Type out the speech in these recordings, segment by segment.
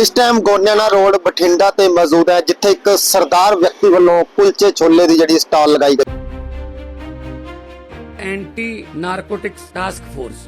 ਇਸ time Goniana road Bathinda ਤੇ ਮੌਜੂਦ ਹੈ, ਜਿੱਥੇ ਇੱਕ ਸਰਦਾਰ ਵਿਅਕਤੀ ਵੱਲੋਂ ਕੁਲਚੇ ਛੋਲੇ ਦੀ ਜਿਹੜੀ ਸਟਾਲ ਲਗਾਈ ਗਈ। Anti narcotics task force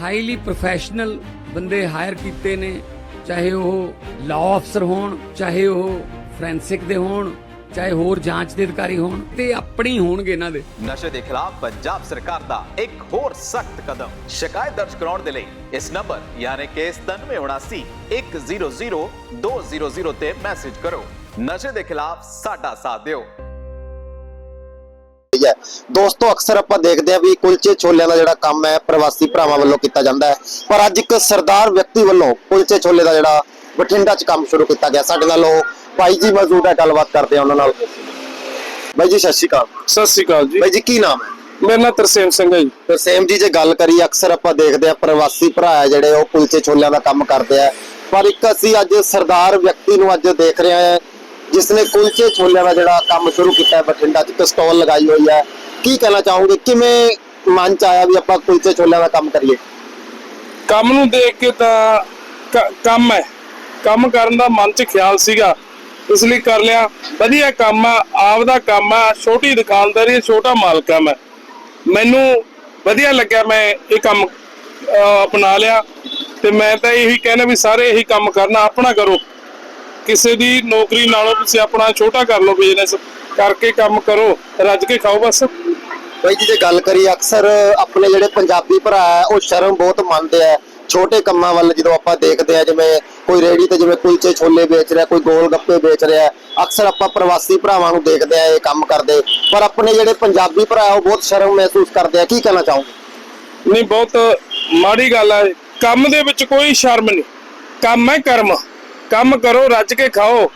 highly professional ਬੰਦੇ ਹਾਇਰ ਕੀਤੇ ਨੇ, ਚਾਹੇ ਉਹ ਲਾਅ ਅਫਸਰ ਹੋਣ, ਚਾਹੇ ਉਹ ਫੋਰੈਂਸਿਕ ਦੇ ਹੋਣ ਚਾਹੇ ਹੋਰ ਜਾਂਚ ਦੇ ਅਧਿਕਾਰੀ ਹੋਣ ਤੇ ਆਪਣੀ ਹੋਣਗੇ ਇਹਨਾਂ ਦੇ। ਨਸ਼ੇ ਦੇ ਖਿਲਾਫ ਪੰਜਾਬ ਸਰਕਾਰ ਦਾ ਇੱਕ ਹੋਰ ਸਖਤ ਕਦਮ। ਸ਼ਿਕਾਇਤ ਦਰਜ ਕਰਾਉਣ ਦੇ ਲਈ ਇਸ ਨੰਬਰ ਯਾਨੀ ਕਿ 9779 100 200 ਤੇ ਮੈਸੇਜ ਕਰੋ। ਨਸ਼ੇ ਦੇ ਖਿਲਾਫ ਸਾਡਾ ਸਾਥ ਦਿਓ। ਹੈ। ਦੋਸਤੋ ਅਕਸਰ ਆਪਾਂ ਦੇਖਦੇ ਆ ਵੀ ਕੁਲਚੇ ਛੋਲਿਆਂ ਦਾ ਜਿਹੜਾ ਕੰਮ ਹੈ ਪ੍ਰਵਾਸੀ ਭਰਾਵਾਂ ਵੱਲੋਂ ਕੀਤਾ ਜਾਂਦਾ ਹੈ। ਪਰ ਅੱਜ ਇੱਕ ਸਰਦਾਰ ਵਿਅਕਤੀ ਵੱਲੋਂ ਕੁਲਚੇ ਛੋਲੇ ਦਾ ਜਿਹੜਾ ਬਠਿੰਡਾ 'ਚ ਕੰਮ ਸ਼ੁਰੂ ਕੀਤਾ ਗਿਆ। ਸਾਡੇ ਨਾਲ ਉਹ ਭਾਈ ਜੀ ਮੌਜੂਦ ਹੈ ਗੱਲਬਾਤ ਕਰਦੇ ਆ ਉਹਨਾਂ ਨਾਲ। ਭਾਈ ਜੀ ਸਤਿ ਸ਼੍ਰੀ ਅਕਾਲ। ਸਤਿ ਸ੍ਰੀ ਅਕਾਲ ਜੀ। ਭਾਈ ਜੀ ਕੀ ਨਾਮ ਹੈ? ਮੇਰਾ ਨਾਮ ਤਰਸੇਮ ਸਿੰਘ ਹੈ ਜੀ। ਫਿਰ ਸੇਮ ਜੀ ਜੇ ਗੱਲ ਕਰੀਏ ਅਕਸਰ ਆਪਾਂ ਦੇਖਦੇ ਆ ਪ੍ਰਵਾਸੀ ਭਰਾ ਹੈ ਜਿਹੜੇ ਉਹ ਕੁਲਚੇ ਛੋਲਿਆਂ ਦਾ ਕੰਮ ਕਰਦੇ ਆ। ਪਰ ਇੱਕ ਅਸੀਂ ਅੱਜ ਸਰਦਾਰ ਵਿਅਕਤੀ ਨੂੰ ਅੱਜ ਦੇਖ ਰਹੇ ਹਾਂ ਜਿਸ ਨੇ ਕੁਲਚੇ ਛੋਲਿਆਂ ਦਾ ਜਿਹੜਾ ਕੰਮ ਸ਼ੁਰੂ ਕੀਤਾ ਹੈ ਬਠਿੰਡਾ 'ਚ ਇੱਕ ਸਟਾਲ ਲਗਾਈ ਹੋਈ ਹੈ। ਕੀ ਕਹਿਣਾ ਚਾਹੋਗੇ? ਕਿਵੇਂ ਮਨ 'ਚ ਆਇਆ ਵੀ ਆਪਾਂ ਕੁਲਚੇ ਛੋਲਿਆਂ ਦਾ ਕੰਮ ਕਰੀਏ? ਕੰਮ ਨੂੰ ਦੇਖ ਕੇ ਤਾਂ ਕ- ਕੰਮ ਹੈ। ਕੰਮ ਕਰਨ ਦਾ ਮਨ 'ਚ ਖਿਆਲ ਸੀਗਾ। ਇਸ ਲਈ ਕਰ ਲਿਆ। ਵਧੀਆ ਕੰਮ ਆ, ਆਪਦਾ ਕੰਮ ਆ, ਛੋਟੀ ਦੁਕਾਨਦਾਰੀ ਛੋਟਾ ਮਾਲਕ ਮੈਂ। ਮੈਨੂੰ ਵਧੀਆ ਲੱਗਿਆ ਮੈਂ ਇਹ ਕੰਮ ਅਪਣਾ ਲਿਆ। ਤੇ ਮੈਂ ਤਾਂ ਇਹੀ ਕਹਿਣਾ ਵੀ ਸਾਰੇ ਇਹੀ ਕੰਮ ਕਰਨਾ, ਆਪਣਾ ਕਰੋ। ਕਿਸੇ ਦੀ ਨੌਕਰੀ ਨਾਲੋਂ ਤੁਸੀਂ ਆਪਣਾ ਛੋਟਾ ਕਰ ਲਓ ਬਿਜ਼ਨਸ ਕਰਕੇ ਕੰਮ ਕਰੋ, ਰੱਜ ਕੇ ਖਾਓ ਬਸ। ਬਾਈ ਜੀ, ਜੇ ਗੱਲ ਕਰੀਏ, ਅਕਸਰ ਆਪਣੇ ਜਿਹੜੇ ਪੰਜਾਬੀ ਭਰਾ ਹੈ ਉਹ ਸ਼ਰਮ ਬਹੁਤ ਮੰਨਦੇ ਆ। ਛੋਟੇ ਕੰਮਾਂ ਵੱਲ ਜਦੋਂ ਆਪਾਂ ਦੇਖਦੇ ਆ ਜਿਵੇਂ ਕੋਈ ਰੇੜੀ ਤੇ ਜਿਵੇਂ ਕੁਲਚੇ ਛੋਲੇ ਵੇਚ ਰਿਹਾ, ਕੋਈ ਗੋਲ ਗੱਪੇ ਵੇਚ ਰਿਹਾ, ਅਕਸਰ ਆਪਾਂ ਪ੍ਰਵਾਸੀ ਭਰਾਵਾਂ ਨੂੰ ਦੇਖਦੇ ਆ ਇਹ ਕੰਮ ਕਰਦੇ। ਪਰ ਆਪਣੇ ਜਿਹੜੇ ਪੰਜਾਬੀ ਭਰਾ ਉਹ ਬਹੁਤ ਸ਼ਰਮ ਮਹਿਸੂਸ ਕਰਦੇ ਆ। ਕੀ ਕਹਿਣਾ ਚਾਹੋਗੇ? ਨਹੀਂ, ਬਹੁਤ ਮਾੜੀ ਗੱਲ ਹੈ ਕੰਮ ਦੇ ਵਿੱਚ ਕੋਈ ਸ਼ਰਮ ਨਹੀਂ। ਕੰਮ ਹੈ ਕਰਮ। ਕੰਮ ਕਰੋ, ਰੱਜ ਕੇ ਖਾਓ।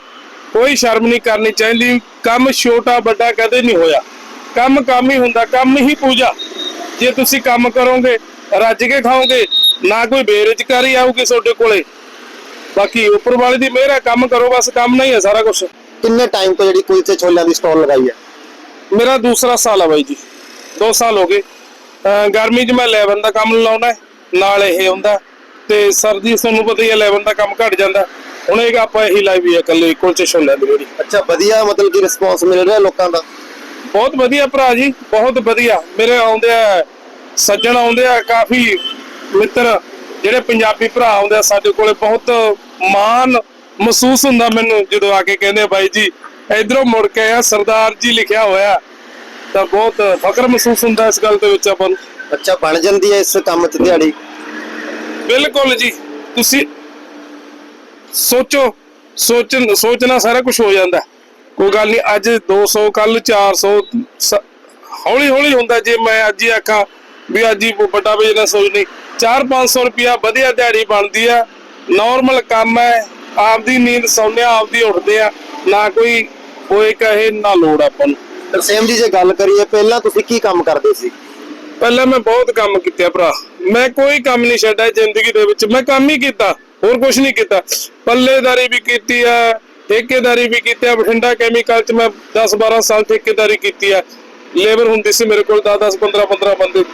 ਕੋਈ ਸ਼ਰਮ ਨਹੀਂ ਕਰਨੀ ਚਾਹੀਦੀ। ਕੰਮ ਛੋਟਾ ਵੱਡਾ ਕਦੇ ਨਹੀਂ ਹੋਇਆ। ਕੰਮ ਕੰਮ ਹੀ ਹੁੰਦਾ। ਕੰਮ ਹੀ ਪੂਜਾ। ਜੇ ਤੁਸੀਂ ਕੰਮ ਕਰੋਗੇ ਰੱਜ ਕੇ ਖਾਓਗੇ ਨਾ ਕੋਈ ਬੇਰੁਜ਼ਗਾਰੀ ਆਊਗੀ ਤੁਹਾਡੇ ਕੋਲੇ। ਬਾਕੀ ਉੱਪਰ ਵਾਲੇ ਦੀ ਮਿਹਰ ਹੈ ਕੰਮ ਕਰੋ ਬਸ ਕੰਮ ਨਹੀਂ ਹੈ ਸਾਰਾ ਕੁਝ ਕਿੰਨੇ ਟਾਈਮ ਤੋਂ ਜਿਹੜੀ ਕੁਲਚੇ ਛੋਲਿਆਂ ਦੀ ਸਟਾਲ ਲਗਾਈ ਹੈ? ਮੇਰਾ ਦੂਸਰਾ ਸਾਲ ਆ ਬਾਈ ਜੀ। 2 ਸਾਲ ਹੋ ਗਏ। ਗਰਮੀ 'ਚ ਮੈਂ 11 ਦਾ ਕੰਮ ਲਾਉਣਾ ਨਾਲ ਇਹ ਹੁੰਦਾ। ਤੇ ਸਰਦੀ ਤੁਹਾਨੂੰ ਪਤਾ ਹੀ ਹੈ 11 ਦਾ ਕੰਮ ਘਟ ਜਾਂਦਾ। ਹੁਣ ਇਹ ਆਪਾਂ ਇਹੀ ਲਾਈ ਵੀ ਹੈ ਇਕੱਲੇ ਕੁਲਚੇ ਛੋਲਿਆਂ ਦੀ ਜਿਹੜੀ ਅੱਛਾ ਵਧੀਆ ਮਤਲਬ ਕਿ ਰਿਸਪੌਂਸ ਮਿਲ ਰਿਹਾ ਲੋਕਾਂ ਦਾ? ਬਹੁਤ ਵਧੀਆ ਭਰਾ ਜੀ ਬਹੁਤ ਵਧੀਆ। ਮੇਰੇ ਆਉਂਦੇ ਆ ਸੱਜਣ ਆਉਂਦੇ ਆ ਕਾਫੀ ਮਿੱਤਰ ਜਿਹੜੇ ਪੰਜਾਬੀ ਭਰਾ ਆਉਂਦੇ ਆ ਸਾਡੇ ਕੋਲੇ ਬਹੁਤ ਮਾਣ ਮਹਿਸੂਸ ਹੁੰਦਾ ਮੈਨੂੰ ਜਦੋਂ ਆ ਕੇ ਕਹਿੰਦੇ ਬਾਈ ਜੀ ਇਧਰੋਂ ਮੁੜ ਕੇ ਆ ਸਰਦਾਰ ਜੀ ਲਿਖਿਆ ਹੋਇਆ ਤਾਂ ਬਹੁਤ ਫਖਰ ਮਹਿਸੂਸ ਹੁੰਦਾ ਇਸ ਗੱਲ ਦੇ ਵਿੱਚ ਆਪਾਂ ਨੂੰ। ਅੱਛਾ ਬਣ ਜਾਂਦੀ ਹੈ ਇਸ ਕੰਮ 'ਚ ਦਿਹਾੜੀ? ਬਿਲਕੁਲ ਜੀ ਤੁਸੀਂ ਸੋਚੋ ਸੋਚਣ ਸੋਚਣਾ ਸਾਰਾ ਕੁਝ ਹੋ ਜਾਂਦਾ। ਕੋਈ ਗੱਲ ਨਹੀਂ ਅੱਜ 200 ਕੱਲ 400 ਹੌਲੀ ਹੌਲੀ ਹੁੰਦਾ ਜੇ ਮੈਂ ਅੱਜ ਹੀ ਆਖਾਂ ਵੀ ਅੱਜ ਹੀ ਵੱਡਾ ਬਿਜ਼ਨਸ ਹੋ ਨਹੀਂ। 4-500 ਰੁਪਿਆ ਵਧੀਆ ਦਿਹਾੜੀ ਬਣਦੀ ਆ। ਨਾਰਮਲ ਕੰਮ ਹੈ। ਆਪਦੀ ਨੀਂਦ ਸੌਂਦੇ ਆ ਆਪਦੀ ਉੱਠਦੇ ਆ। ਨਾ ਕੋਈ ਕੋਈ ਕਹੇ ਨਾ ਲੋੜ ਆਪਾਂ ਨੂੰ। ਤਰਸੇਮ ਜੀ ਜੇ ਗੱਲ ਕਰੀਏ ਪਹਿਲਾਂ ਤੁਸੀਂ ਕੀ ਕੰਮ ਕਰਦੇ ਸੀ? ਪਹਿਲਾਂ ਮੈਂ ਬਹੁਤ ਕੰਮ ਕੀਤੇ ਭਰਾ। ਮੈਂ ਕੋਈ ਕੰਮ ਨਹੀਂ ਛੱਡਿਆ ਜ਼ਿੰਦਗੀ ਦੇ ਵਿੱਚ। ਮੈਂ ਕੰਮ ਹੀ ਕੀਤਾ। ਹੋਰ ਕੁਝ ਨਹੀਂ ਕੀਤਾ। ਪੱਲੇਦਾਰੀ ਵੀ ਕੀਤੀ ਆ ਠੇਕੇਦਾਰੀ ਵੀ ਕੀਤੀ ਆ। ਬਠਿੰਡਾ ਕੈਮੀਕਲ ਚ ਮੈਂ 10 12 ਸਾਲ ਠੇਕੇਦਾਰੀ ਕੀਤੀ ਆ। ਲੇਬਰ ਹੁੰਦੀ ਸੀ ਮੇਰੇ ਕੋਲ 10 10 15 15 ਬੰਦੇ।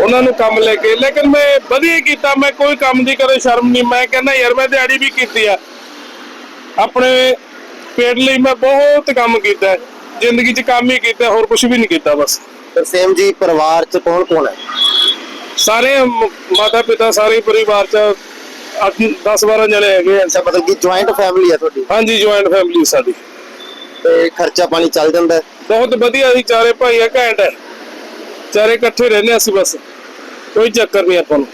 ਉਹਨਾਂ ਨੂੰ ਕੰਮ ਲੈ ਕੇ ਲੇਕਿਨ ਮੈਂ ਵਧੀਆ ਕੀਤਾ ਮੈਂ ਕੋਈ ਕੰਮ ਦੀ ਕਦੇ ਸ਼ਰਮ ਨਹੀਂ। ਮੈਂ ਕਹਿੰਦਾ ਯਾਰ ਮੈਂ ਦਿਹਾੜੀ ਵੀ ਕੀਤੀ ਆ। ਆਪਣੇ ਪੇਟ ਲਈ ਮੈਂ ਬਹੁਤ ਕੰਮ ਕੀਤਾ। ਜ਼ਿੰਦਗੀ 'ਚ ਕੰਮ ਹੀ ਕੀਤਾ ਹੋਰ ਕੁਝ ਵੀ ਨਹੀਂ ਕੀਤਾ ਬਸ। ਤਰਸੇਮ ਜੀ ਪਰਿਵਾਰ 'ਚ ਕੌਣ ਕੌਣ ਹੈ? ਸਾਰੇ ਮਾਤਾ ਪਿਤਾ ਸਾਰੇ ਪਰਿਵਾਰ ਚ 10 12 ਜਣੇ ਹੈਗੇ ਆ। ਅੱਛਾ ਮਤਲਬ ਕਿ ਜੁਆਇੰਟ ਫੈਮਿਲੀ ਹੈ ਤੁਹਾਡੀ? ਹਾਂਜੀ ਜੁਆਇੰਟ ਫੈਮਿਲੀ ਸਾਡੀ। ਤੇ ਖਰਚਾ ਪਾਣੀ ਚੱਲ ਜਾਂਦਾ ਹੈ? ਬਹੁਤ ਵਧੀਆ ਅਸੀਂ ਚਾਰੇ ਭਾਈ ਆ ਘੈਂਟ ਹੈ ਚਾਰੇ ਇਕੱਠੇ ਰਹਿੰਦੇ ਅਸੀਂ ਬਸ। ਕੋਈ ਚੱਕਰ ਨਹੀਂ ਆਪਾਂ ਨੂੰ।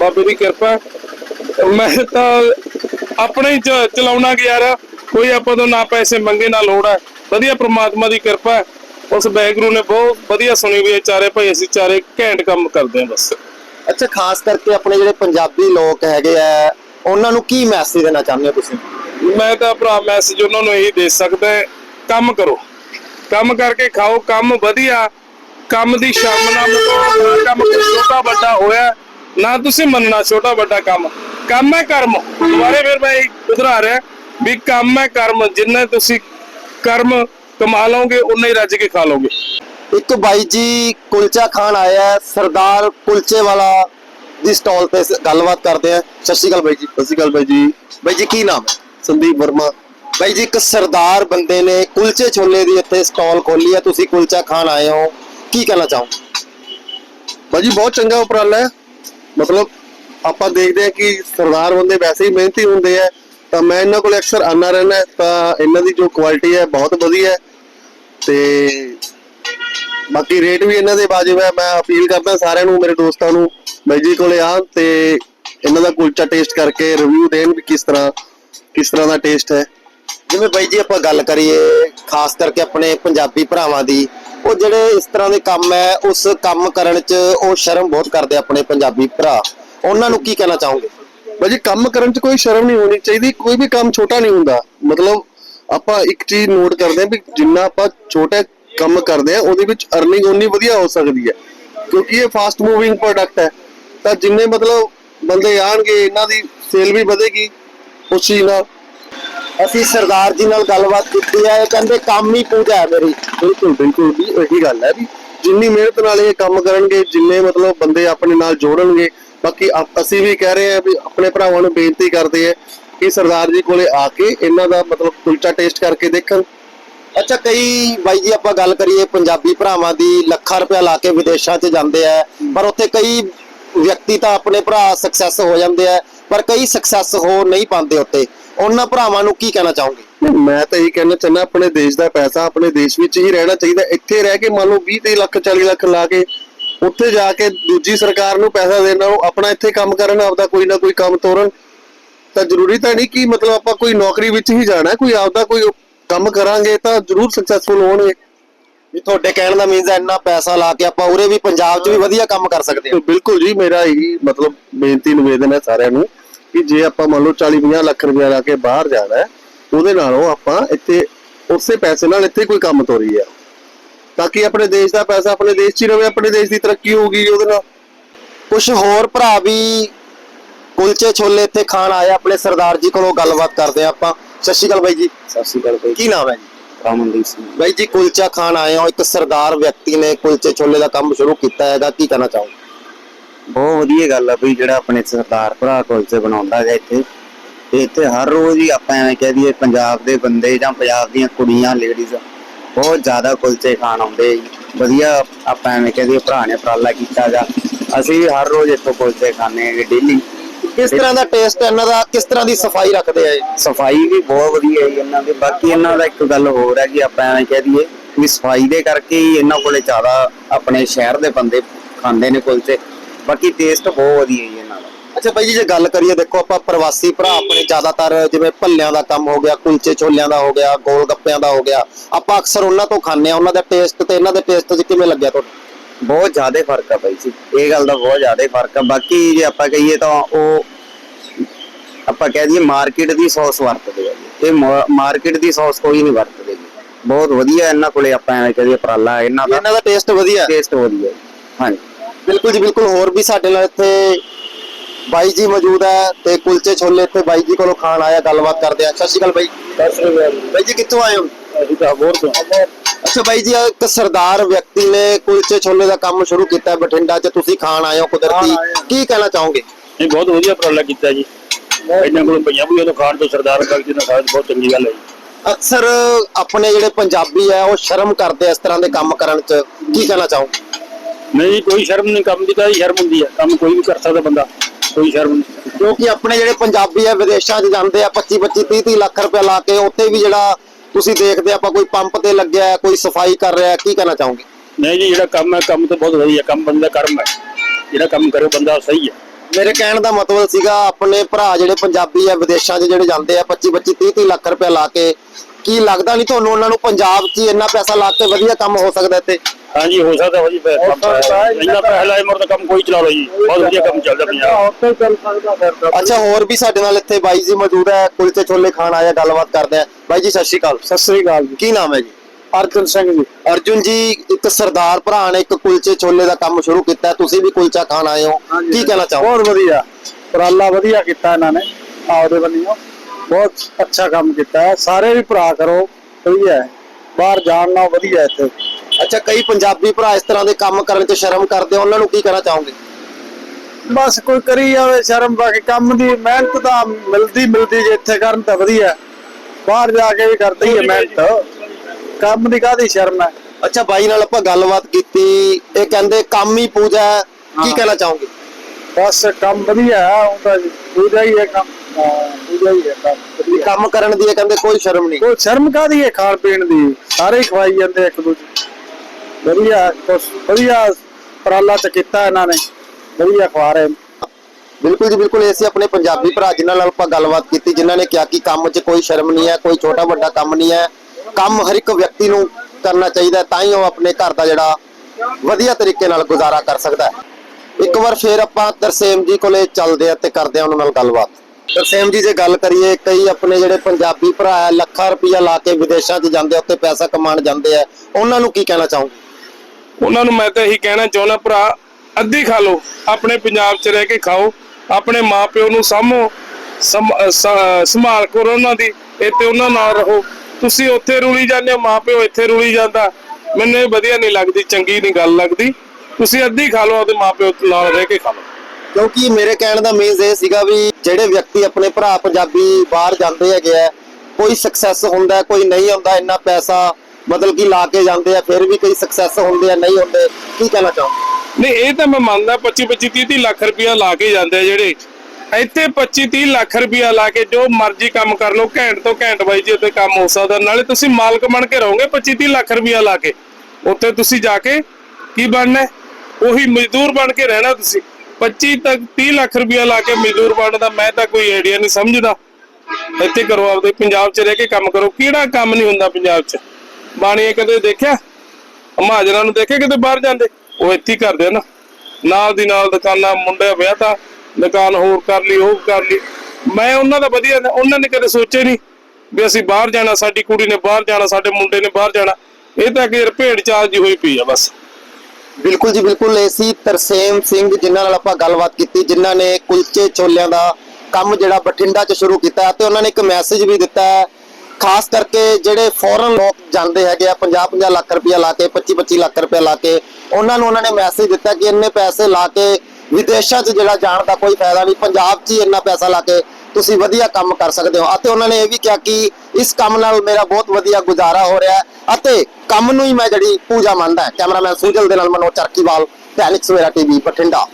ਬਾਬੇ ਦੀ ਕਿਰਪਾ। ਮੈਂ ਤਾਂ ਆਪਣੇ ਹੀ ਚਲਾਉਣਾ ਗੁਜ਼ਾਰਾ ਕੋਈ ਆਪਾਂ ਤੋਂ ਨਾ ਪੈਸੇ ਮੰਗੇ ਨਾ ਲੋੜ ਹੈ ਵਧੀਆ ਪ੍ਰਮਾਤਮਾ ਦੀ ਕਿਰਪਾ ਉਸ ਬੈਗਰੂ ਨੇ ਬਹੁਤ ਵਧੀਆ ਸੁਣੀ ਵੀ ਚਾਰੇ ਭਾਈ ਅਸੀਂ ਚਾਰੇ ਘੈਂਟ ਕੰਮ ਕਰਦੇ ਹਾਂ ਬਸ। ਅੱਛਾ ਖਾਸ ਕਰਕੇ ਆਪਣੇ ਜਿਹੜੇ ਪੰਜਾਬੀ ਲੋਕ ਹੈਗੇ ਆ ਉਹਨਾਂ ਨੂੰ ਕੀ ਮੈਸੇਜ ਦੇਣਾ ਚਾਹੁੰਦੇ ਹੋ ਤੁਸੀਂ? ਮੈਂ ਤਾਂ ਭਰਾ ਮੈਸੇਜ ਉਹਨਾਂ ਨੂੰ ਇਹੀ ਦੇ ਸਕਦਾ ਕੰਮ ਕਰੋ। ਕੰਮ ਕਰਕੇ ਖਾਓ, ਕੰਮ ਵਧੀਆ। ਕੰਮ ਦੀ ਸ਼ਰਮ ਨਾ ਮੰਨੋ ਕੰਮ ਛੋਟਾ ਵੱਡਾ ਹੋਇਆ ਨਾ ਤੁਸੀਂ ਮੰਨਣਾ ਛੋਟਾ ਵੱਡਾ ਕੰਮ। ਕੰਮ ਹੈ ਕਰਮ। ਦੁਬਾਰੇ ਫਿਰ ਮੈਂ ਉਧਰਾ ਰਿਹਾ, ਵੀ ਕੰਮ ਹੈ ਕਰਮ। ਜਿੰਨੇ ਤੁਸੀਂ ਕਰਮ ਕਮਾ ਲਓਗੇ, ਉਨਾ ਹੀ ਰੱਜ ਕੇ ਖਾ ਲਓਗੇ। ਇੱਕ ਬਾਈ ਜੀ ਕੁਲਚਾ ਖਾਣ ਆਇਆ ਸਰਦਾਰ ਕੁਲਚੇ ਵਾਲਾ ਦੀ ਸਟਾਲ ਤੇ ਗੱਲਬਾਤ ਕਰਦੇ ਆ। ਸਤਿ ਸ਼੍ਰੀ ਅਕਾਲ ਬਾਈ ਜੀ, ਸਤਿ ਸ਼੍ਰੀ ਅਕਾਲ ਬਾਈ ਜੀ। ਬਾਈ ਜੀ, ਕੀ ਨਾਮ ਹੈ? ਸੰਦੀਪ ਵਰਮਾ। ਬਾਈ ਜੀ, ਇੱਕ ਸਰਦਾਰ ਬੰਦੇ ਨੇ ਕੁਲਚੇ ਛੋਲੇ ਦੀ ਇੱਥੇ ਸਟਾਲ ਖੋਲੀ ਹੈ ਤੁਸੀਂ ਕੁਲਚਾ ਖਾਣ ਆਏ ਹੋ। ਕੀ ਕਹਿਣਾ ਚਾਹੋ ਭਾਜੀ ਬਹੁਤ ਚੰਗਾ ਉਪਰਾਲਾ ਹੈ। ਮਤਲਬ ਆਪਾਂ ਦੇਖਦੇ ਹਾਂ ਕਿ ਸਰਦਾਰ ਬੰਦੇ ਵੈਸੇ ਹੀ ਮਿਹਨਤੀ ਹੁੰਦੇ ਆ, ਤਾਂ ਮੈਂ ਇਹਨਾਂ ਕੋਲ ਅਕਸਰ ਆਨਾ ਰਹਿਣਾ ਤਾਂ ਇਹਨਾਂ ਦੀ ਜੋ ਕੁਆਲਿਟੀ ਹੈ, ਬਹੁਤ ਵਧੀਆ ਹੈ। ਤੇ ਬਾਕੀ ਰੇਟ ਵੀ ਇਹਨਾਂ ਦੇ ਵਾਜਬ ਹੈ। ਮੈਂ ਅਪੀਲ ਕਰਦਾ ਸਾਰਿਆਂ ਨੂੰ, ਮੇਰੇ ਦੋਸਤਾਂ ਨੂੰ, ਬਾਈ ਜੀ ਕੋਲੇ ਆਉਣ ਤੇ ਇਹਨਾਂ ਦਾ ਕੁਲਚਾ ਟੇਸਟ ਕਰਕੇ ਰਿਵਿਊ ਦੇਣ ਵੀ ਕਿਸ ਤਰ੍ਹਾਂ ਕਿਸ ਤਰ੍ਹਾਂ ਦਾ ਟੇਸਟ ਹੈ। ਜਿਵੇਂ ਬਾਈ ਜੀ ਆਪਾਂ ਗੱਲ ਕਰੀਏ, ਖਾਸ ਕਰਕੇ ਆਪਣੇ ਪੰਜਾਬੀ ਭਰਾਵਾਂ ਦੀ, ਉਹ ਜਿਹੜੇ ਇਸ ਤਰ੍ਹਾਂ ਦੇ ਕੰਮ ਹੈ, ਉਸ ਕੰਮ ਕਰਨ 'ਚ ਉਹ ਸ਼ਰਮ ਬਹੁਤ ਕਰਦੇ ਆਪਣੇ ਪੰਜਾਬੀ ਭਰਾ। ਉਹਨਾਂ ਨੂੰ ਕੀ ਕਹਿਣਾ ਚਾਹੋਗੇ? ਭਾਜੀ ਕੰਮ ਕਰਨ 'ਚ ਕੋਈ ਸ਼ਰਮ ਨਹੀਂ ਹੋਣੀ ਚਾਹੀਦੀ, ਕੋਈ ਵੀ ਕੰਮ ਛੋਟਾ ਨਹੀਂ ਹੁੰਦਾ। ਮਤਲਬ ਆਪਾਂ ਇੱਕ ਚੀਜ਼ ਨੋਟ ਕਰਦੇ ਹਾਂ ਵੀ ਜਿੰਨਾ ਆਪਾਂ ਛੋਟਾ ਕੰਮ ਕਰਦੇ ਆ ਉਹਦੇ ਵਿੱਚ ਅਰਨਿੰਗ ਉਨੀ ਵਧੀਆ ਹੋ ਸਕਦੀ ਹੈ। ਕਿਉਂਕਿ ਇਹ ਫਾਸਟ ਮੂਵਿੰਗ ਪ੍ਰੋਡਕਟ ਹੈ। ਤਾਂ ਜਿੰਨੇ ਮਤਲਬ ਬੰਦੇ ਆਣਗੇ ਇਹਨਾਂ ਦੀ ਸੇਲ ਵੀ ਵਧੇਗੀ, ਉਸ ਚੀਜ਼ ਨਾਲ ਅਸੀਂ ਸਰਦਾਰ ਜੀ ਨਾਲ ਗੱਲਬਾਤ ਕੀਤੀ ਹੈ ਇਹ ਕਹਿੰਦੇ ਕੰਮ ਹੀ ਪੂਜਾ ਹੈ ਮੇਰੀ। ਬਿਲਕੁਲ ਬਿਲਕੁਲ ਵੀ ਇਹੀ ਗੱਲ ਹੈ ਵੀ ਜਿੰਨੀ ਮਿਹਨਤ ਨਾਲ ਇਹ ਕੰਮ ਕਰਨਗੇ ਜਿੰਨੇ ਮਤਲਬ ਬੰਦੇ ਆਪਣੇ ਨਾਲ ਜੋੜਨਗੇ ਬਾਕੀ ਅਸੀਂ ਵੀ ਕਹਿ ਰਹੇ ਹਾਂ ਵੀ ਆਪਣੇ ਭਰਾਵਾਂ ਨੂੰ ਬੇਨਤੀ ਕਰਦੇ ਆ ਕਿ ਸਰਦਾਰ ਜੀ ਕੋਲੇ ਆ ਕੇ ਇਹਨਾਂ ਦਾ ਮਤਲਬ ਕੁਲਚਾ ਟੇਸਟ ਕਰਕੇ ਦੇਖਣ। ਅੱਛਾ ਕਈ ਬਾਈ ਜੀ ਆਪਾਂ ਗੱਲ ਕਰੀਏ ਪੰਜਾਬੀ ਭਰਾਵਾਂ ਦੀ ਲੱਖਾਂ ਰੁਪਇਆ ਲਾ ਕੇ ਵਿਦੇਸ਼ਾਂ 'ਚ ਜਾਂਦੇ ਆ ਪਰ ਉੱਥੇ ਕਈ ਵਿਅਕਤੀ ਤਾਂ ਆਪਣੇ ਭਰਾ ਸਕਸੈਸ ਹੋ ਜਾਂਦੇ ਆ ਪਰ ਕਈ ਸਕਸੈਸ ਹੋ ਨਹੀਂ ਪਾਉਂਦੇ ਉੱਤੇ ਉਹਨਾਂ ਭਰਾਵਾਂ ਨੂੰ ਕੀ ਕਹਿਣਾ ਚਾਹੋਗੇ? ਮੈਂ ਤਾਂ ਇਹੀ ਕਹਿਣਾ ਚਾਹੁੰਦਾ ਆਪਣੇ ਦੇਸ਼ ਦਾ ਪੈਸਾ ਆਪਣੇ ਦੇਸ਼ ਵਿੱਚ ਹੀ ਰਹਿਣਾ ਚਾਹੀਦਾ। ਇੱਥੇ ਰਹਿ ਕੇ ਮੰਨ ਲਓ 20 30 ਲੱਖ 40 ਲੱਖ ਲਾ ਕੇ ਉੱਥੇ ਜਾ ਕੇ ਦੂਜੀ ਸਰਕਾਰ ਨੂੰ ਪੈਸਾ ਦੇਣ ਨਾਲੋਂ ਆਪਣਾ ਇੱਥੇ ਕੰਮ ਕਰਨ ਆਪਦਾ ਕੋਈ ਨਾ ਕੋਈ ਕੰਮ ਤੋਰਨ ਤਾਂ ਜ਼ਰੂਰੀ ਤਾਂ ਨਹੀਂ ਕਿ ਮਤਲਬ ਆਪਾਂ ਕੋਈ ਨੌਕਰੀ ਵਿੱਚ ਹੀ ਜਾਣਾ ਹੈ, ਕੋਈ ਆਪਦਾ ਕੋਈ ਕੰਮ ਕਰਾਂਗੇ ਤਾਂ ਜ਼ਰੂਰ ਸਕਸੈਸਫੁਲ ਹੋਣਗੇ। ਵੀ ਤੁਹਾਡੇ ਕਹਿਣ ਦਾ ਮੀਨਸ ਇੰਨਾ ਪੈਸਾ ਲਾ ਕੇ ਆਪਾਂ ਉਰੇ ਵੀ ਪੰਜਾਬ 'ਚ ਵੀ ਵਧੀਆ ਕੰਮ ਕਰ ਸਕਦੇ ਹਾਂ। ਬਿਲਕੁਲ ਜੀ ਮੇਰਾ ਇਹੀ ਮਤਲਬ ਬੇਨਤੀ ਨਿਵੇਦਨ ਹੈ ਸਾਰਿਆਂ ਨੂੰ ਕਿ ਜੇ ਆਪਾਂ ਮੰਨ ਲਓ 40 50 ਲੱਖ ਰੁਪਇਆ ਲਾ ਕੇ ਬਾਹਰ ਜਾਣਾ ਹੈ ਉਹਦੇ ਨਾਲੋਂ ਆਪਾਂ ਇੱਥੇ ਉਸੇ ਪੈਸੇ ਨਾਲ ਇੱਥੇ ਕੋਈ ਕੰਮ ਤੋਰੀ ਆ। ਤਾਂ ਕਿ ਆਪਣੇ ਦੇਸ਼ ਦਾ ਪੈਸਾ ਆਪਣੇ ਦੇਸ਼ 'ਚ ਹੀ ਰਵੇ ਆਪਣੇ ਦੇਸ਼ ਦੀ ਤਰੱਕੀ ਹੋਊਗੀ ਉਹਦੇ ਨਾਲ। ਕੁਝ ਹੋਰ ਭਰਾ ਵੀ ਕੁਲਚੇ ਛੋਲੇ ਇੱਥੇ ਖਾਣ ਆਏ ਆਪਣੇ ਸਰਦਾਰ ਜੀ ਕੋਲੋਂ ਗੱਲਬਾਤ ਕਰਦੇ ਆ ਆਪਾਂ। ਸਤਿ ਸ਼੍ਰੀ ਅਕਾਲ ਬਾਈ ਜੀ। ਸਤਿ ਸ਼੍ਰੀ ਅਕਾਲ ਭਾਈ ਕੀ ਨਾਮ ਹੈ ਜੀ? ਰਾਮਨਦੀਪ ਸਿੰਘ। ਬਾਈ ਜੀ ਕੁਲਚਾ ਖਾਣ ਆਏ ਹੋ ਇੱਕ ਸਰਦਾਰ ਵਿਅਕਤੀ ਨੇ ਕੁਲਚੇ ਛੋਲੇ ਦਾ ਕੰਮ ਸ਼ੁਰੂ ਕੀਤਾ ਹੈਗਾ ਕੀ ਕਹਿਣਾ ਚਾਹੋ ਬਹੁਤ ਵਧੀਆ ਗੱਲ ਆ ਵੀ ਜਿਹੜਾ ਆਪਣੇ ਸਰਦਾਰ ਭਰਾ ਕੁਲਚੇ ਬਣਾਉਂਦਾ ਹੈ ਇੱਥੇ। ਤੇ ਇੱਥੇ ਹਰ ਰੋਜ਼ ਹੀ ਆਪਾਂ ਐਵੇਂ ਕਹਿ ਦਈਏ ਪੰਜਾਬ ਦੇ ਬੰਦੇ ਜਾਂ ਪੰਜਾਬ ਦੀਆਂ ਕੁੜੀਆਂ ਲੇਡੀਜ਼ ਬਹੁਤ ਜ਼ਿਆਦਾ ਕੁਲਚੇ ਖਾਣ ਆਉਂਦੇ ਜੀ। ਵਧੀਆ ਆਪਾਂ ਐਵੇਂ ਕਹਿ ਦਈਏ ਭਰਾ ਨੇ ਉਪਰਾਲਾ ਕੀਤਾ ਗਾ। ਅਸੀਂ ਹਰ ਰੋਜ਼ ਇੱਥੋਂ ਕੁਲਚੇ ਖਾਂਦੇ ਹਾਂ ਡੇਲੀ ਕਿਸ ਤਰ੍ਹਾਂ ਦਾ ਟੇਸਟ ਹੈ ਇਹਨਾਂ ਦਾ? ਕਿਸ ਤਰ੍ਹਾਂ ਦੀ ਸਫ਼ਾਈ ਰੱਖਦੇ ਆ ਇਹ? ਸਫ਼ਾਈ ਵੀ ਬਹੁਤ ਵਧੀਆ ਹੈ ਜੀ ਇਹਨਾਂ ਦੀ। ਬਾਕੀ ਇਹਨਾਂ ਦਾ ਇੱਕ ਗੱਲ ਹੋਰ ਹੈ ਕਿ ਆਪਾਂ ਐਵੇਂ ਕਹਿ ਦਈਏ ਵੀ ਸਫ਼ਾਈ ਦੇ ਕਰਕੇ ਹੀ ਇਹਨਾਂ ਕੋਲੇ ਜ਼ਿਆਦਾ ਆਪਣੇ ਸ਼ਹਿਰ ਦੇ ਬੰਦੇ ਖਾਂਦੇ ਨੇ ਕੁਲਚੇ ਬਾਕੀ ਟੇਸਟ ਬਹੁਤ ਵਧੀਆ ਹੈ ਜੀ ਇਹਨਾਂ ਦਾ। ਅੱਛਾ ਬਾਈ ਜੀ ਜੇ ਗੱਲ ਕਰੀਏ ਦੇਖੋ ਆਪਾਂ ਪ੍ਰਵਾਸੀ ਭਰਾ ਆਪਣੇ ਜ਼ਿਆਦਾਤਰ ਜਿਵੇਂ ਭੱਲਿਆਂ ਦਾ ਕੰਮ ਹੋ ਗਿਆ ਕੁਲਚੇ ਛੋਲਿਆਂ ਦਾ ਹੋ ਗਿਆ ਗੋਲ ਗੱਪਿਆਂ ਦਾ ਹੋ ਗਿਆ ਆਪਾਂ ਅਕਸਰ ਉਹਨਾਂ ਤੋਂ ਖਾਂਦੇ ਆ ਉਹਨਾਂ ਦਾ ਟੇਸਟ ਤੇ ਇਹਨਾਂ ਦੇ ਟੇਸਟ 'ਚ ਕਿਵੇਂ ਲੱਗਿਆ ਤੁਹਾਨੂੰ ਬਹੁਤ ਜ਼ਿਆਦਾ ਫ਼ਰਕ ਆ ਬਾਈ ਜੀ ਇਹ ਗੱਲ ਦਾ ਬਹੁਤ ਜ਼ਿਆਦਾ ਫ਼ਰਕ ਆ। ਬਾਕੀ ਜੇ ਆਪਾਂ ਕਹੀਏ ਤਾਂ ਉਹ ਆਪਾਂ ਕਹਿ ਦਈਏ ਮਾਰਕੀਟ ਦੀ ਸੌਸ ਵਰਤਦੇ ਆ ਜੀ। ਇਹ ਮਾਰਕੀਟ ਦੀ ਸੌਸ ਕੋਈ ਨਹੀਂ ਵਰਤਦੇ ਜੀ। ਬਹੁਤ ਵਧੀਆ ਇਹਨਾਂ ਕੋਲੇ ਆਪਾਂ ਐਵੇਂ ਕਹੀਏ ਉਪਰਾਲਾ ਇਹਨਾਂ ਦਾ ਇਹਨਾਂ ਦਾ ਟੇਸਟ ਵਧੀਆ। ਟੇਸਟ ਵਧੀਆ ਜੀ। ਹਾਂਜੀ। ਬਿਲਕੁਲ ਜੀ ਬਿਲਕੁਲ। ਹੋਰ ਵੀ ਸਾਡੇ ਨਾਲ ਇੱਥੇ ਬਾਈ ਜੀ ਮੌਜੂਦ ਹੈ ਤੇ ਕੁਲਚੇ ਛੋਲੇ ਇੱਥੇ ਬਾਈ ਜੀ ਕੋਲੋਂ ਖਾਣ ਆਇਆ ਗੱਲਬਾਤ ਕਰਦੇ ਆ। ਸਤਿ ਸ਼੍ਰੀ ਅਕਾਲ ਬਾਈ। ਸਤਿ ਸ਼੍ਰੀ ਅਕਾਲ ਬਾਈ ਜੀ ਕਿੱਥੋਂ ਆਏ ਹੋ? ਅਸੀਂ ਤਾਂ ਹੋਰ ਤੋਂ। ਅੱਛਾ ਬਾਈ ਜੀ ਇੱਕ ਸਰਦਾਰ ਵਿਅਕਤੀ ਨੇ ਕੁਲਚੇ ਛੋਲੇ ਦਾ ਕੰਮ ਸ਼ੁਰੂ ਕੀਤਾ ਹੈ ਬਠਿੰਡਾ 'ਚ ਤੁਸੀਂ ਖਾਣ ਆਏ ਹੋ ਕੁਦਰਤੀ। ਕੀ ਕਹਿਣਾ ਚਾਹੋਗੇ? ਨਹੀਂ ਬਹੁਤ ਵਧੀਆ ਉਪਰਾਲਾ ਕੀਤਾ ਜੀ। ਇਹਨਾਂ ਕੋਲ ਪਈਆਂ ਵੀ ਉਹਨੂੰ ਖਾਣ ਤੋਂ ਸਰਦਾਰ ਬਖਸ਼ ਨਾਲ ਖਾਣ ਬਹੁਤ ਚੰਗੀ ਗੱਲ ਹੈ ਜੀ। ਅਕਸਰ ਆਪਣੇ ਜਿਹੜੇ ਪੰਜਾਬੀ ਹੈ ਉਹ ਸ਼ਰਮ ਕਰਦੇ ਆ ਇਸ ਤਰ੍ਹਾਂ ਦੇ ਕੰਮ ਕਰਨ 'ਚ। ਕੀ ਕਹਿਣਾ ਚਾਹੋ ਨਹੀਂ ਕੋਈ ਸ਼ਰਮ ਨਹੀਂ ਕੰਮ ਦੀ ਤਾਂ ਸ਼ਰਮ ਹੁੰਦੀ ਹੈ ਕੰਮ ਕੋਈ ਵੀ ਕਰ ਸਕਦਾ ਬੰਦਾ ਕੋਈ ਸ਼ਰਮ ਨਹੀਂ। ਕਿਉਂਕਿ ਆਪਣੇ ਜਿਹੜੇ ਪੰਜਾਬੀ ਹੈ ਵਿਦੇਸ਼ਾਂ 'ਚ ਜਾਂਦੇ ਆ 25 25 30 30 ਲੱਖ ਰੁਪਏ ਲਾ ਕੇ ਉੱਥੇ ਵੀ ਜਿਹੜਾ ਤੁਸੀਂ ਦੇਖਦੇ ਆਪਾਂ ਕੋਈ ਪੰਪ ਤੇ ਲੱਗਿਆ ਕੋਈ ਸਫ਼ਾਈ ਕਰ ਰਿਹਾ ਕੀ ਕਹਿਣਾ ਚਾਹੋਗੇ? ਨਹੀਂ ਜੀ ਜਿਹੜਾ ਕੰਮ ਹੈ ਕੰਮ ਤਾਂ ਬਹੁਤ ਵਧੀਆ ਕੰਮ ਬੰਦਾ ਕਰਮ ਹੈ ਜਿਹੜਾ ਕੰਮ ਕਰੇ ਬੰਦਾ ਸਹੀ ਹੈ ਮੇਰੇ ਕਹਿਣ ਦਾ ਮਤਲਬ ਸੀਗਾ ਆਪਣੇ ਭਰਾ ਜਿਹੜੇ ਪੰਜਾਬੀ ਹੈ ਵਿਦੇਸ਼ਾਂ 'ਚ ਜਿਹੜੇ ਜਾਂਦੇ ਆ 25 25 30 30 ਲੱਖ ਰੁਪਏ ਲਾ ਕੇ ਕੀ ਲੱਗਦਾ ਨਹੀਂ ਤੁਹਾਨੂੰ ਉਹਨਾਂ ਨੂੰ ਪੰਜਾਬ 'ਚ ਇੰਨਾ ਪੈਸਾ ਲਾ ਕੇ ਵਧੀਆ ਕੰਮ ਹੋ ਸਕਦਾ ਇੱਥੇ? ਹਾਂਜੀ ਹੋ ਸਕਦਾ ਹੋ ਜੀ ਕੰਮ ਹੈ। ਇੰਨਾ ਪੈਸਾ ਲਾਏ ਮਰ ਤਾਂ ਕੰਮ ਕੋਈ ਚਲਾ ਲਓ ਜੀ। ਬਹੁਤ ਵਧੀਆ ਕੰਮ ਚੱਲਦਾ ਪੰਜਾਬ। ਉੱਥੇ ਚੱਲ ਸਕਦਾ ਫਿਰ ਤਾਂ। ਅੱਛਾ ਹੋਰ ਵੀ ਸਾਡੇ ਨਾਲ ਇੱਥੇ ਬਾਈ ਜੀ ਮੌਜੂਦ ਹੈ ਕੁਲਚੇ ਛੋਲੇ ਖਾਣ ਆਇਆ ਗੱਲਬਾਤ ਕਰਦੇ ਆ। ਬਾਈ ਜੀ ਸਤਿ ਸ਼੍ਰੀ ਅਕਾਲ। ਸਤਿ ਸ਼੍ਰੀ ਅਕਾਲ ਜੀ। ਕੀ ਨਾਮ ਹੈ ਜੀ? ਅਰਜਨ ਸਿੰਘ ਜੀ। ਅਰਜੁਨ ਜੀ ਇੱਕ ਸਰਦਾਰ ਭਰਾ ਨੇ ਇੱਕ ਕੁਲਚੇ ਛੋਲੇ ਦਾ ਕੰਮ ਸ਼ੁਰੂ ਕੀਤਾ। ਤੁਸੀਂ ਵੀ ਕੁਲਚਾ ਖਾਣ ਆਏ ਹੋ। ਕੀ ਕਹਿਣਾ ਚਾਹੋ ਬਹੁਤ ਵਧੀਆ। ਉਪਰਾਲਾ ਵਧੀਆ ਕੀਤਾ ਇਹਨਾਂ ਨੇ ਆਪਦੇ ਬੰਨਿਓ ਬਹੁਤ ਅੱਛਾ ਕੰਮ ਕੀਤਾ। ਸਾਰੇ ਵੀ ਭਰਾ ਕਰੋ ਵਧੀਆ ਹੈ। ਬਾਹਰ ਜਾਣ ਨਾਲ ਵਧੀਆ ਇੱਥੇ। ਅੱਛਾ ਕਈ ਪੰਜਾਬੀ ਭਰਾ ਇਸ ਤਰ੍ਹਾਂ ਦੇ ਕੰਮ ਕਰਨ 'ਚ ਸ਼ਰਮ ਕਰਦੇ ਆ, ਉਹਨਾਂ ਨੂੰ ਕੀ ਕਹਿਣਾ ਚਾਹੋਗੇ? ਬਸ ਕੋਈ ਕਰੀ ਜਾਵੇ ਸ਼ਰਮ ਬਾਕੀ ਕੰਮ ਦੀ ਮਿਹਨਤ ਤਾਂ ਮਿਲਦੀ ਮਿਲਦੀ ਜੇ ਇੱਥੇ ਕਰਨ ਤਾਂ ਵਧੀਆ। ਬਾਹਰ ਜਾ ਕੇ ਵੀ ਕਰਦੀ ਹੈ ਮਿਹਨਤ। ਕੰਮ ਦੀ ਕਾਦੀ ਸ਼ਰਮ ਹੈ? ਅੱਛਾ ਬਾਈ ਨਾਲ ਆਪਾਂ ਗੱਲਬਾਤ ਕੀਤੀ ਇਹ ਕਹਿੰਦੇ ਕੰਮ ਹੀ ਪੂਜਾ ਹੈ ਕੀ ਕਹਿਣਾ ਚਾਹੋਗੇ? ਬਸ ਕੰਮ ਵਧੀਆ ਹੈ ਉਹ ਤਾਂ ਪੂਜਾ ਹੀ ਹੈ ਕੰਮ। ਹਾਂ, ਪੂਜਾ ਹੀ ਹੈ ਕੰਮ ਵਧੀਆ। ਕੰਮ ਕਰਨ ਦੀ ਇਹ ਕਹਿੰਦੇ ਕੋਈ ਸ਼ਰਮ ਨਹੀਂ। ਕੋਈ ਸ਼ਰਮ ਕਾਦੀ ਹੈ ਖਾਣ ਪੀਣ ਦੀ? ਸਾਰੇ ਹੀ ਖਵਾਈ ਜਾਂਦੇ ਇੱਕ ਦੂਜੇ ਵਧੀਆ, ਕੁਛ ਵਧੀਆ ਪਰਾਲਾ ਚ ਕੀਤਾ ਇਹਨਾਂ ਨੇ, ਵਧੀਆ ਖਵਾ ਰਹੇ ਬਿਲਕੁਲ ਜੀ, ਬਿਲਕੁਲ, ਇਹ ਆਪਣੇ ਪੰਜਾਬੀ ਭਰਾ ਜਿਨ੍ਹਾਂ ਨਾਲ ਆਪਾਂ ਗੱਲਬਾਤ ਕੀਤੀ, ਜਿਨ੍ਹਾਂ ਨੇ ਕਿਹਾ ਕਿ ਕੰਮ 'ਚ ਕੋਈ ਸ਼ਰਮ ਨਹੀਂ ਹੈ, ਕੋਈ ਛੋਟਾ ਵੱਡਾ ਕੰਮ ਨਹੀਂ ਹੈ। ਕੰਮ ਹਰ ਇੱਕ ਵਿਅਕਤੀ ਨੂੰ ਕਰਨਾ ਚਾਹੀਦਾ ਤਾਂ ਹੀ ਉਹ ਆਪਣੇ ਘਰ ਦਾ ਜਿਹੜਾ ਵਧੀਆ ਤਰੀਕੇ ਨਾਲ ਗੁਜ਼ਾਰਾ ਕਰ ਸਕਦਾ ਹੈ। ਇੱਕ ਵਾਰ ਫੇਰ ਆਪਾਂ ਤਰਸੇਮ ਜੀ ਕੋਲੇ ਚੱਲਦੇ ਆ ਤੇ ਕਰਦੇ ਆ ਉਹਨਾਂ ਨਾਲ ਗੱਲਬਾਤ। ਤਰਸੇਮ ਜੀ, ਜੇ ਗੱਲ ਕਰੀਏ, ਕਈ ਆਪਣੇ ਜਿਹੜੇ ਪੰਜਾਬੀ ਭਰਾ ਹੈ, ਲੱਖਾਂ ਰੁਪਈਆ ਲਾ ਕੇ ਵਿਦੇਸ਼ਾਂ 'ਚ ਜਾਂਦੇ ਆ, ਉੱਥੇ ਪੈਸਾ ਕਮਾਉਣ ਜਾਂਦੇ ਆ। ਉਹਨਾਂ ਨੂੰ ਕੀ ਕਹਿਣਾ ਚਾਹੋਗੇ? ਉਹਨਾਂ ਨੂੰ ਮੈਂ ਤਾਂ ਇਹੀ ਕਹਿਣਾ ਚਾਹੁੰਦਾ, ਭਰਾ, ਅੱਧੀ ਖਾ ਲਓ, ਆਪਣੇ ਪੰਜਾਬ 'ਚ ਰਹਿ ਕੇ ਖਾਓ, ਆਪਣੇ ਮਾਪਿਓ ਨੂੰ ਸਾਂਭੋ ਸੰਭਾਲ ਕਰੋ ਉਹਨਾਂ ਦੀ, ਇੱਥੇ ਉਹਨਾਂ ਨਾਲ ਰਹੋ। ਤੁਸੀਂ ਉੱਥੇ ਰੁਲੀ ਜਾਂਦੇ ਹੋ, ਮਾਪਿਓ ਇੱਥੇ ਰੁਲੀ ਜਾਂਦਾ। ਮੈਨੂੰ ਇਹ ਵਧੀਆ ਨਹੀਂ ਲੱਗਦੀ, ਚੰਗੀ ਨਹੀਂ ਗੱਲ ਲੱਗਦੀ। ਤੁਸੀਂ ਅੱਧੀ ਖਾ ਲਓ, ਆਪਦੇ ਮਾਪਿਓ ਨਾਲ ਰਹਿ ਕੇ ਖਾ ਲਓ। ਕਿਉਂਕਿ ਮੇਰੇ ਕਹਿਣ ਦਾ ਮੇਨ ਇਹ ਸੀਗਾ ਵੀ ਜਿਹੜੇ ਵਿਅਕਤੀ ਆਪਣੇ ਭਰਾ ਪੰਜਾਬੀ ਬਾਹਰ ਜਾਂਦੇ ਹੈਗੇ ਆ, ਕੋਈ ਸਕਸੈਸ ਹੁੰਦਾ, ਕੋਈ ਨਹੀਂ ਹੁੰਦਾ, ਇੰਨਾ ਪੈਸਾ ਮਤਲਬ ਕਿ ਲਾ ਕੇ ਜਾਂਦੇ ਆ, ਫਿਰ ਵੀ ਕਈ ਸਕਸੈਸ ਹੁੰਦੇ ਆ, ਨਹੀਂ ਹੁੰਦੇ, ਕੀ ਕਹਿਣਾ ਚਾਹੋ ਨਹੀਂ, ਇਹ ਤਾਂ ਮੈਂ ਮੰਨਦਾ 25 25 30 30 ਲੱਖ ਰੁਪਇਆ ਲਾ ਕੇ ਜਾਂਦੇ ਆ ਜਿਹੜੇ। ਇੱਥੇ 25 30 ਲੱਖ ਰੁਪਇਆ ਲਾ ਕੇ ਜੋ ਮਰਜ਼ੀ ਕੰਮ ਕਰ ਲਓ, ਘੈਂਟ ਤੋਂ ਘੈਂਟ ਬਾਈ ਜੀ ਉੱਥੇ ਕੰਮ ਹੋ ਸਕਦਾ। ਨਾਲੇ ਤੁਸੀਂ ਮਾਲਕ ਬਣ ਕੇ ਰਹੋਗੇ 25 30 ਲੱਖ ਰੁਪਇਆ ਲਾ ਕੇ। ਉੱਥੇ ਤੁਸੀਂ ਜਾ ਕੇ ਕੀ ਬਣਨਾ? ਹੈ? ਉਹੀ ਮਜ਼ਦੂਰ ਬਣ ਕੇ ਰਹਿਣਾ ਤੁਸੀਂ। 25 ਤੱਕ 30 ਲੱਖ ਰੁਪਇਆ ਲਾ ਕੇ ਮਜ਼ਦੂਰ ਬਣਨ ਦਾ ਮੈਂ ਤਾਂ ਕੋਈ ਆਈਡੀਆ ਨਹੀਂ ਸਮਝਦਾ। ਇੱਥੇ ਕਰੋ ਆਪਦੇ ਪੰਜਾਬ 'ਚ ਰਹਿ ਕੇ ਕੰਮ ਕਰੋ। ਕਿਹੜਾ ਕੰਮ ਨਹੀਂ ਹੁੰਦਾ ਪੰਜਾਬ 'ਚ? ਬਾਣੀਏ ਕਦੇ ਦੇਖਿਆ? ਮਹਾਜਨਾਂ ਨੂੰ ਦੇਖੇ ਕਿਤੇ ਬਾਹਰ ਜਾਂਦੇ? ਉਹ ਇੱਥੇ ਹੀ ਕਰਦੇ ਨਾ। ਨਾਲ ਦੀ ਨਾਲ ਦੁਕਾਨਾਂ, ਮੁੰਡੇ ਵਿਆਹ ਤਾਂ, ਦੁਕਾਨ ਹੋਰ ਕਰ ਲਈ, ਉਹ ਕਰ ਲਈ। ਮੈਂ ਉਹਨਾਂ ਦਾ ਵਧੀਆ ਉਹਨਾਂ ਨੇ ਕਦੇ ਸੋਚਿਆ ਨਹੀਂ ਵੀ ਅਸੀਂ ਬਾਹਰ ਜਾਣਾ, ਸਾਡੀ ਕੁੜੀ ਨੇ ਬਾਹਰ ਜਾਣਾ, ਸਾਡੇ ਮੁੰਡੇ ਨੇ ਬਾਹਰ ਜਾਣਾ। ਇਹ ਤਾਂ ਕਿ ਭੇਡ ਚਾਲ ਜੀ ਹੋਈ ਪਈ ਆ ਬਸ। ਬਿਲਕੁਲ ਜੀ, ਬਿਲਕੁਲ। ਇਹ ਤਰਸੇਮ ਸਿੰਘ, ਜਿਨ੍ਹਾਂ ਨਾਲ ਆਪਾਂ ਗੱਲਬਾਤ ਕੀਤੀ, ਜਿਨ੍ਹਾਂ ਨੇ ਕੁਲਚੇ ਛੋਲਿਆਂ ਦਾ ਕੰਮ ਜਿਹੜਾ ਬਠਿੰਡਾ 'ਚ ਸ਼ੁਰੂ ਕੀਤਾ, ਤੇ ਉਹਨਾਂ ਨੇ ਇੱਕ ਮੈਸੇਜ ਵੀ ਦਿੱਤਾ ਖਾਸ ਕਰਕੇ ਜਿਹੜੇ ਫੋਰਨ ਲੋਕ ਜਾਂਦੇ ਹੈਗੇ ਆ 50 50 ਲੱਖ ਰੁਪਇਆ ਲਾ ਕੇ 25 25 ਲੱਖ ਰੁਪਇਆ ਲਾ ਕੇ, ਉਹਨਾਂ ਨੂੰ ਉਹਨਾਂ ਨੇ ਮੈਸੇਜ ਦਿੱਤਾ ਕਿ ਇੰਨੇ ਪੈਸੇ ਲਾ ਕੇ ਵਿਦੇਸ਼ਾਂ 'ਚ ਜਿਹੜਾ ਜਾਣ ਦਾ ਕੋਈ ਫਾਇਦਾ ਨਹੀਂ, ਪੰਜਾਬ 'ਚ ਹੀ ਇੰਨਾ ਪੈਸਾ ਲਾ ਕੇ ਤੁਸੀਂ ਵਧੀਆ ਕੰਮ ਕਰ ਸਕਦੇ ਹੋ। ਅਤੇ ਉਹਨਾਂ ਨੇ ਇਹ ਵੀ ਕਿਹਾ ਕਿ ਇਸ ਕੰਮ ਨਾਲ ਮੇਰਾ ਬਹੁਤ ਵਧੀਆ ਗੁਜ਼ਾਰਾ ਹੋ ਰਿਹਾ ਹੈ ਅਤੇ ਕੰਮ ਨੂੰ ਹੀ ਮੈਂ ਜਿਹੜੀ ਪੂਜਾ ਮੰਨਦਾ ਕੈਮਰਾਮੈਨ ਸੁਜਲ ਦੇ ਨਾਲ ਮਨੋਜ ਚਰਕੀਵਾਲ ਭੈਣਿਕ ਸਵੇਰਾ ਟੀਵੀ, ਬਠਿੰਡਾ।